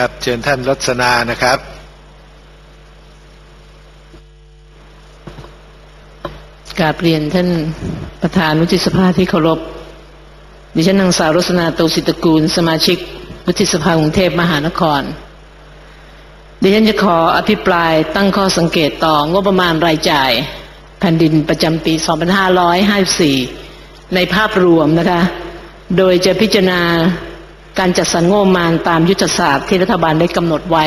ครับเชิญท่านรัศนานะครับ กาบเรียนท่านประธานวุฒิสภาที่เคารพ ดิฉันนางสาวรสนาโตสิตะกูล สมาชิกวุฒิสภากรุงเทพมหานคร ดิฉันจะขออภิปรายตั้งข้อสังเกตต่องบประมาณรายจ่าย แผ่นดินประจำปี 2554 ในภาพรวมนะคะ โดยจะพิจารณา การจัดสรรงบประมาณตามยุทธศาสตร์ที่รัฐบาลได้กำหนดไว้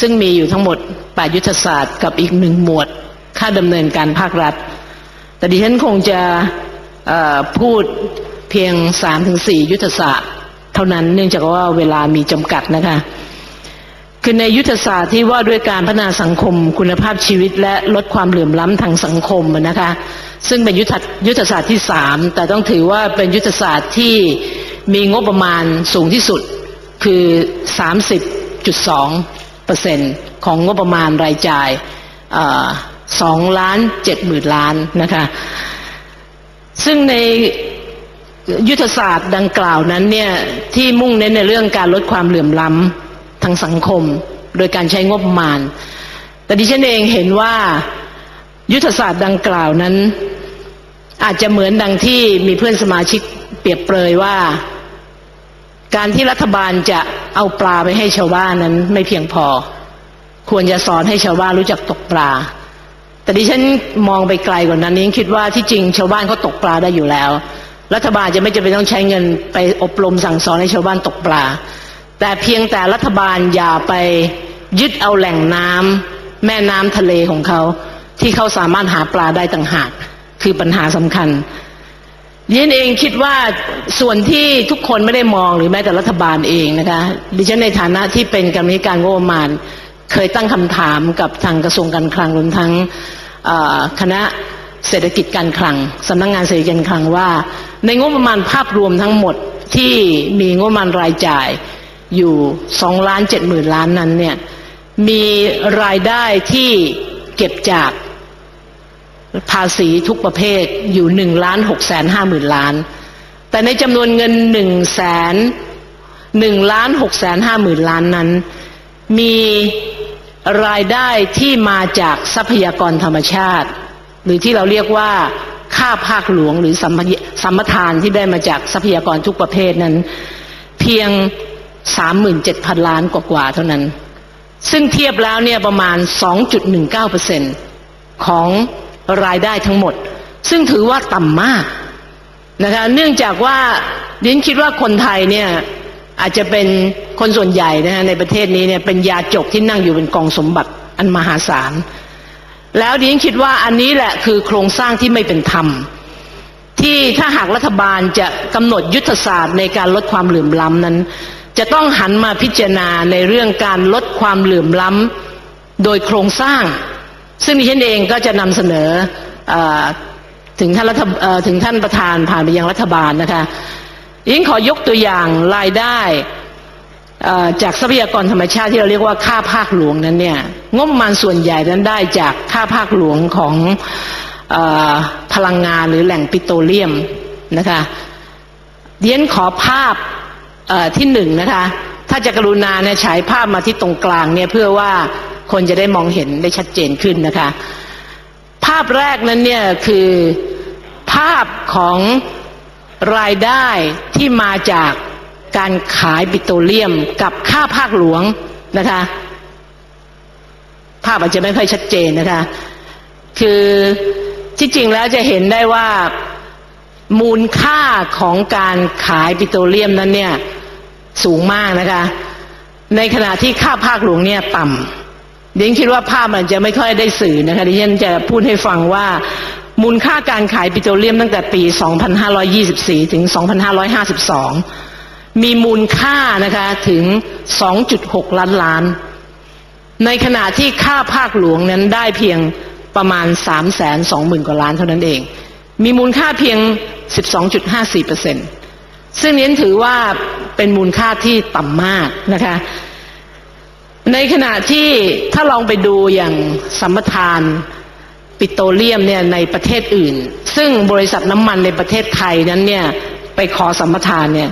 ซึ่งมีอยู่ทั้งหมด 8 ยุทธศาสตร์กับอีกหนึ่งหมวด ค่าดำเนินการภาครัฐ แต่ดิฉันคงจะพูดเพียงสามถึงสี่ยุทธศาสตร์ เท่านั้นเนื่องจากว่าเวลามีจำกัดนะคะคือในยุทธศาสตร์ที่ว่าด้วยการพัฒนาสังคมคุณภาพชีวิต และลดความเหลื่อมล้ำทางสังคมนะคะซึ่งเป็นยุทธยุทธศาสตร์ที่สามแต่ต้องถือว่าเป็นยุทธศาสตร์ที่ มีงบประมาณสูงที่สุดคือ 30.2เปอร์เซ็นของงบประมาณรายจ่ายสองล้านเจ็ดหมื่นล้านนะคะ ซึ่งในยุทธศาสตร์ดังกล่าวนั้นเนี่ยที่มุ่งเน้นในเรื่องการลดความเหลื่อมล้ำทางสังคม โดยการใช้งบประมาณ แต่ดิฉันเองเห็นว่ายุทธศาสตร์ดังกล่าวนั้น อาจจะเหมือนดังที่มีเพื่อนสมาชิกเปรียบเปรยว่า การที่รัฐบาลจะเอาปลาไปให้ชาวบ้านนั้นไม่เพียงพอ ควรจะสอนให้ชาวบ้านรู้จักตกปลา แต่ดิฉันมองไปไกลกว่านั้นนี้คิดว่าที่จริงชาวบ้านเขาตกปลาได้อยู่แล้ว รัฐบาลจะไม่จำเป็นต้องใช้เงินไปอบรมสั่งสอนให้ชาวบ้านตกปลา แต่เพียงแต่รัฐบาลอย่าไปยึดเอาแหล่งน้ำแม่น้ำทะเลของเขาที่เขาสามารถหาปลาได้ต่างหาก คือปัญหาสำคัญ ดิฉันเองคิดว่าส่วนที่ทุกคนไม่ได้มองหรือแม้แต่รัฐบาลเองนะคะดิฉันในฐานะที่เป็นกรรมการงบประมาณ เคยตั้งคำถามกับทางกระทรวงการคลังรวมทั้งคณะเศรษฐกิจการคลังสำนักงงานเศรษฐกิจการคลังว่า ในงบประมาณภาพรวมทั้งหมดที่มีงบประมาณรายจ่ายอยู่สองล้านเจ็ดหมื่นล้านนั้นเนี่ยมีรายได้ที่เก็บจาก ภาษีทุกประเภทอยู่หนึ่งล้านหกแสนห้าหมื่นล้าน แต่ในจำนวนเงินหนึ่งแสนหนึ่งล้านหกแสนห้าหมื่นล้านนั้น มีรายได้ที่มาจากทรัพยากรธรรมชาติ หรือที่เราเรียกว่าค่าภาคหลวงหรือสัมปทานที่ได้มาจากทรัพยากรทุกประเภทนั้น เพียงสามหมื่นเจ็ดพันล้านกว่าๆเท่านั้น ซึ่งเทียบแล้วเนี่ยประมาณสองจุดหนึ่งเก้าเปอร์เซ็นของ รายได้ทั้งหมด ซึ่งถือว่าต่ำมากนะคะเนื่องจากว่าดิฉันคิดว่าคนไทยเนี่ยอาจจะเป็นคนส่วนใหญ่นะฮะในประเทศนี้เนี่ยเป็นยาจกที่นั่งอยู่เป็นกองสมบัติอันมหาศาล แล้วดิฉันคิดว่าอันนี้แหละคือโครงสร้างที่ไม่เป็นธรรม ที่ถ้าหากรัฐบาลจะกำหนดยุทธศาสตร์ในการลดความเหลื่อมล้ำนั้น จะต้องหันมาพิจารณาในเรื่องการลดความเหลื่อมล้ำโดยโครงสร้าง ซึ่งดิฉันเองก็จะนำเสนออถึงท่านรัฐถึงท่านประธานผ่านไปยังรัฐบาลนะคะยิ่งขอยกตัวอย่างรายได้จากทรัพยากรธรรมชาติที่เราเรียกว่าค่าภาคหลวงนั้นเนี่ยงบประมาณส่วนใหญ่นั้นได้จากค่าภาคหลวงของอพลังงานหรือแหล่งปิโตรเลียมนะคะเดียนขอภาพที่หนึ่งนะคะ ถ้าจะกรุณาเนี่ยฉายภาพมาที่ตรงกลางเนี่ยเพื่อว่า คนจะได้มองเห็นได้ชัดเจนขึ้นนะคะ ภาพแรกนั้นเนี่ยคือภาพของรายได้ที่มาจากการขายปิโตรเลียมกับค่าภาคหลวงนะคะ ภาพอาจจะไม่ค่อยชัดเจนนะคะ คือที่จริงแล้วจะเห็นได้ว่ามูลค่าของการขายปิโตรเลียมนั้นเนี่ยสูงมากนะคะ ในขณะที่ค่าภาคหลวงเนี่ยต่ำ ดิฉันคิดว่าภาพมันจะไม่ค่อยได้สื่อนะคะดิฉันจะพูดให้ฟังว่ามูลค่าการขายปิโตรเลียมตั้งแต่ปี 2524 ถึง 2552 มีมูลค่านะคะถึง 2.6 ล้านล้าน ในขณะที่ค่าภาคหลวงนั้นได้เพียงประมาณ 3 2 0 0 0 0 กว่าล้านเท่านั้นเอง มีมูลค่าเพียง 12.54เปอร์เซ็นซึ่งนี้ถือว่าเป็นมูลค่าที่ต่ำมากนะคะ ในขณะที่ถ้าลองไปดูอย่างสัมปทานปิโตรเลียมเนี่ยในประเทศอื่น ซึ่งบริษัทน้ำมันในประเทศไทยนั้นเนี่ยไปขอสัมปทานเนี่ย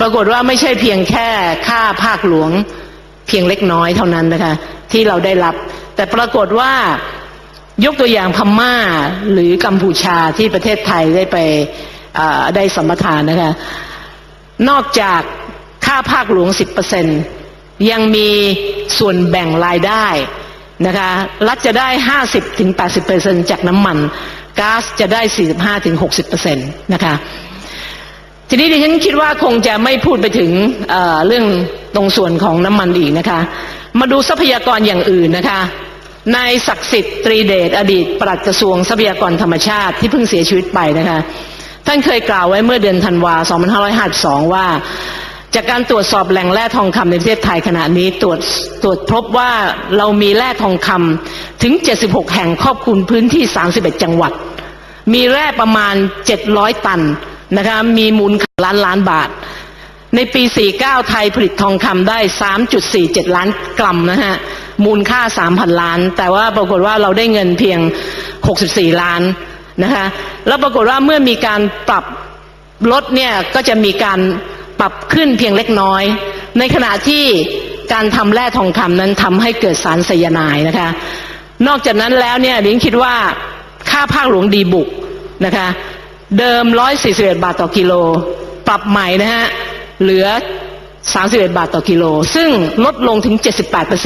ปรากฏว่าไม่ใช่เพียงแค่ค่าภาคหลวงเพียงเล็กน้อยเท่านั้นนะคะที่เราได้รับ แต่ปรากฏว่ายกตัวอย่างพม่าหรือกัมพูชาที่ประเทศไทยได้ไปได้สัมปทานนะคะนอกจากค่าภาคหลวง10% ยังมีส่วนแบ่งรายได้นะคะรัฐจะได้50-80%จากน้ำมันก๊าซจะได้45-60%นตนะคะทีนี้ดิฉันคิดว่าคงจะไม่พูดไปถึงเเรื่องตรงส่วนของน้ำมันอีกนะคะ มาดูทรัพยากรอย่างอื่นนะคะนายศักดิ์สิทธิ์ตรีเดชอดีตปลัดกระทรวงทรัพยากรธรรมชาติที่เพิ่งเสียชีวิตไปนะคะ ท่านเคยกล่าวไว้เมื่อเดือนธันวา2552 ว่า จากการตรวจสอบแหล่งแร่ทองคำในประเทศไทยขณะนี้ตรวจตรวจพบว่าเรามีแร่ทองคำถึง 76 แห่งครอบคลุมพื้นที่ 31 จังหวัด มีแร่ประมาณ 700 ตันนะคะมีมูลค่าล้านล้านบาท ในปี 49 ไทยผลิตทองคำได้ 3.47 ล้านกรัมนะฮะมูลค่า 3,000 ล้าน แต่ว่าปรากฏว่าเราได้เงินเพียง 64 ล้านนะคะแล้วปรากฏว่าเมื่อมีการปรับลดเนี่ยก็จะมีการ ปรับขึ้นเพียงเล็กน้อย ในขณะที่การทำแร่ทองคำนั้นทำให้เกิดสารไซยาไนด์นะคะ นอกจากนั้นแล้วเนี่ยดิฉันคิดว่าค่าภาคหลวงดีบุกนะคะ เดิม 141 บาทต่อกิโล ปรับใหม่นะฮะเหลือ 31 บาทต่อกิโล ซึ่งลดลงถึง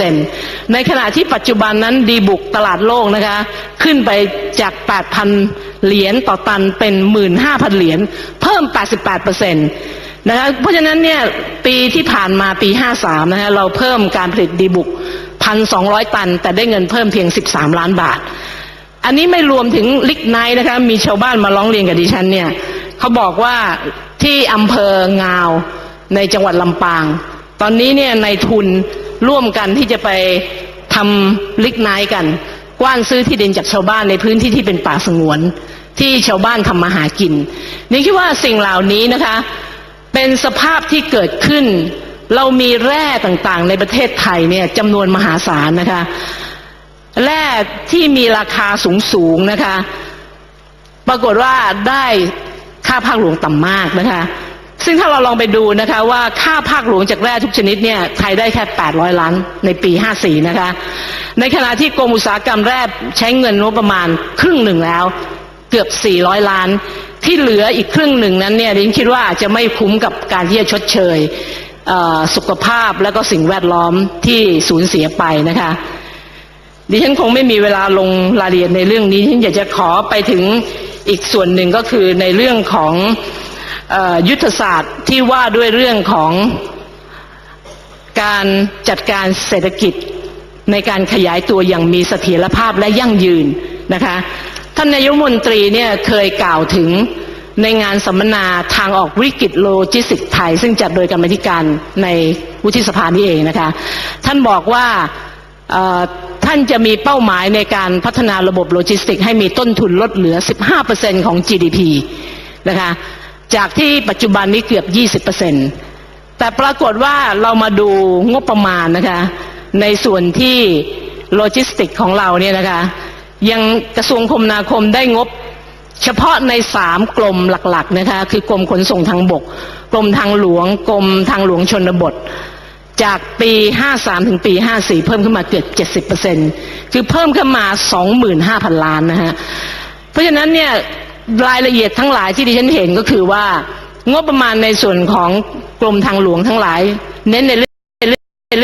78%ในขณะที่ปัจจุบันนั้นดีบุกตลาดโลกนะคะ ขึ้นไปจาก 8,000 เหรียญต่อตันเป็น 15,000 เหรียญเพิ่ม 88% นะคะเพราะฉะนั้นเนี่ยปีที่ผ่านมาปี 53 นะฮะเราเพิ่มการผลิตดีบุก 1,200 ตัน แต่ได้เงินเพิ่มเพียง 13 ล้านบาท อันนี้ไม่รวมถึงลิกไนท์นะคะมีชาวบ้านมาร้องเรียนกับดิฉันเนี่ยเขาบอกว่าที่อำเภองาวในจังหวัดลำปาง ตอนนี้เนี่ยในทุนร่วมกันที่จะไปทำลิกไนท์กัน กว้านซื้อที่ดินจากชาวบ้านในพื้นที่ที่เป็นป่าสงวน ที่ชาวบ้านทำมาหากินนี่คิดว่าสิ่งเหล่านี้นะคะ เป็นสภาพที่เกิดขึ้น เรามีแร่ต่างๆ ในประเทศไทยเนี่ยจำนวนมหาศาลนะคะ แร่ที่มีราคาสูงๆนะคะ ปรากฏว่าได้ค่าภาคหลวงต่ำมากนะคะ ซึ่งถ้าเราลองไปดูนะคะ ว่าค่าภาคหลวงจากแร่ทุกชนิดเนี่ยไทยได้แค่ 800 ล้านในปี 54 นะคะ ในขณะที่กรมอุตสาหกรรมแร่ใช้เงินงบประมาณครึ่งหนึ่งแล้ว เกือบ 400 ล้าน ที่เหลืออีกครึ่งหนึ่งนั้นเนี่ยดิฉันคิดว่าจะไม่คุ้มกับการที่จะชดเชยสุขภาพและก็สิ่งแวดล้อมที่สูญเสียไปนะคะ ดิฉันคงไม่มีเวลาลงรายละเอียดในเรื่องนี้ฉันอยากจะขอไปถึงอีกส่วนหนึ่งก็คือในเรื่องของอยุทธศาสตร์ที่ว่าด้วยเรื่องของการจัดการเศรษฐกิจในการขยายตัวอย่างมีเสถียรภาพและยั่งยืนนะคะ ท่านนายกมนตรีเนี่ยเคยกล่าวถึงในงานสัมมนาทางออกวิกฤตโลจิสติกไทย ซึ่งจัดโดยกรรมธิการในวุฒิสภานี่เองนะคะ ท่านบอกว่าท่านจะมีเป้าหมายในการพัฒนาระบบโลจิสติก ให้มีต้นทุนลดเหลือ 15%ของ GDP นะคะจากที่ปัจจุบันนี้เกือบ 20%แต่ปรากฏว่าเรามาดูงบประมาณนะคะในส่วนที่โลจิสติกของเราเนี่ยนะคะ ยังกระทรวงคมนาคมได้งบ เฉพาะในสามกรมหลักๆนะคะคือกรมขนส่งทางบก กรมทางหลวง กรมทางหลวงชนบท จากปี 53 ถึงปี 54 เพิ่มขึ้นมาเกือบ 70%คือเพิ่มขึ้นมา 25,000 ล้านนะฮะเพราะฉะนั้นเนี่ยรายละเอียดทั้งหลายที่ดิฉันเห็นก็คือว่างบประมาณในส่วนของกรมทางหลวงทั้งหลาย เน้นในเรื่อง